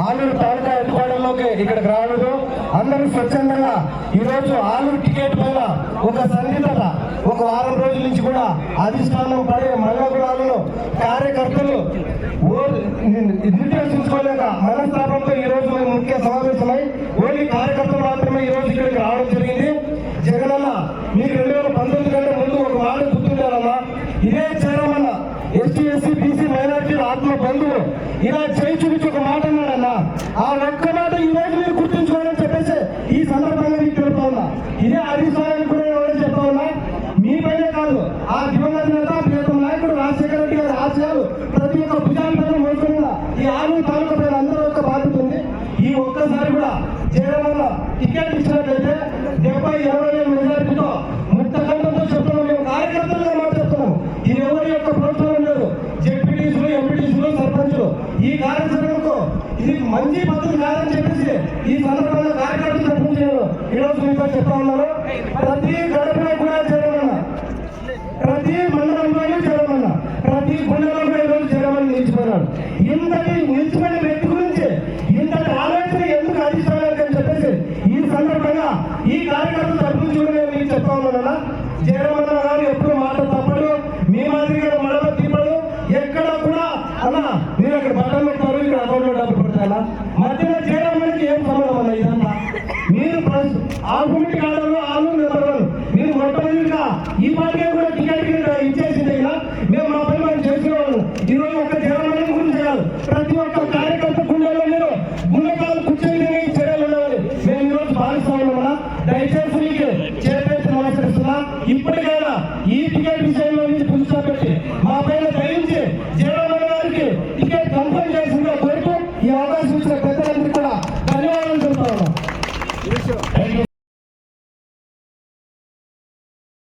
ఆలూరు తాలూకా హెడ్క్వార్టర్లోకి ఇక్కడికి రావడం అందరూ స్వచ్ఛందంగా ఈరోజు ఆలూరు టికెట్ పైన ఒక సందిగ్ధత ఒక వారం రోజుల నుంచి కూడా అధిష్టానం పడే మల్లగుడాలలో కార్యకర్తలు నిర్దేశించుకోలేక మనస్తాపంతో ఈ రోజు మేము ముఖ్య సమావేశమై ఓన్లీ కార్యకర్తలు మాత్రమే ఈ రోజు ఇక్కడికి రావడం జరిగింది. జగనన్న మీకు రెండు వేల పంతొమ్మిది కంటే ముందు ఒక మాట గుర్తుండాలన్నా ఇదే ఎస్సీ బీసీ మైనార్టీల ఆత్మ బంధువు ఇలా చేయి చూపించి ఒక మాట అన్నాడన్నా. ఆ ఒక్క మాట ఈ రోజు మీరు గుర్తుంచుకోవాలని చెప్పేసి ఈ సందర్భంగా మీకు తెలుపుతా ఉన్నా. ఇదే అధిష్టానానికి కూడా ఎవరైనా చెప్తా ఉన్నా? మీ పైనే కాదు ఆ దివంగత నేత ప్రియతం నాయకుడు రాజశేఖర రెడ్డి గారి ఆశయాలు ప్రతి ఒక్క భుజాలపైన మోసుకున్న ఈ ఆరు తాలూకా పైన అందరూ ఒక బాధ్యత ఉంది. ఈ ఒక్కసారి కూడా జగన్ టికెట్ ఇచ్చినట్లయితే డెబ్బై ఇరవై వేల ఇది మంచి పద్ధతి కాదని చెప్పేసి ఈ సందర్భంగా కార్యకర్తలు తప్పించారు ఈ ఈరోజు మీతో చెప్తా ఉన్నాను. ప్రతి గడపలో కూడా చేరమన్నా ప్రతి మండలంలోనూ చేరమన్నా ప్రతి గుండెలో ఈరోజు చేరమని జరగమని నిలిచిపోయినాడు. ఇంతటి నిలిచిపోయిన వ్యక్తి గురించి ఇంతటి ఆలోచన ఎందుకు అధిష్టానానికి అని చెప్పేసి ఈ సందర్భంగా ఈ కార్యకర్తలు తప్పులు చూడలేదు మీకు చెప్తా ఉన్నానన్నా. జగన్మోహన్ గారు ఎప్పుడు మాట కదా? డబ్బులు పెడతారా మధ్యలో జగన్మోహన్కి ఏం సంబంధం అన్న ఇదంతా. మీరు ఫస్ట్ ఆ కమిటీ కాలంలో ఆలు నిలబడరు మీరు మొట్టమొదటిగా ఈ పార్టీ కూడా టికెట్ ఇచ్చేసింది కదా మేము మా పని మనం చేసుకునేవాళ్ళం. ఈరోజు ఒక జగన్ గురించి చేయాలి? ప్రతి ఒక్క కార్యకర్త గుండెలో మీరు గుండెకాలు కూర్చొని చర్యలు ఉండాలి మేము ఈరోజు రోజు భావిస్తా ఉన్నామన్నా దయచేసి మీకు చేపేసి నమస్కరిస్తున్నా ఇప్పటికైనా ఈ టికెట్ విషయంలో నుంచి పురుషా పెట్టి మా పైన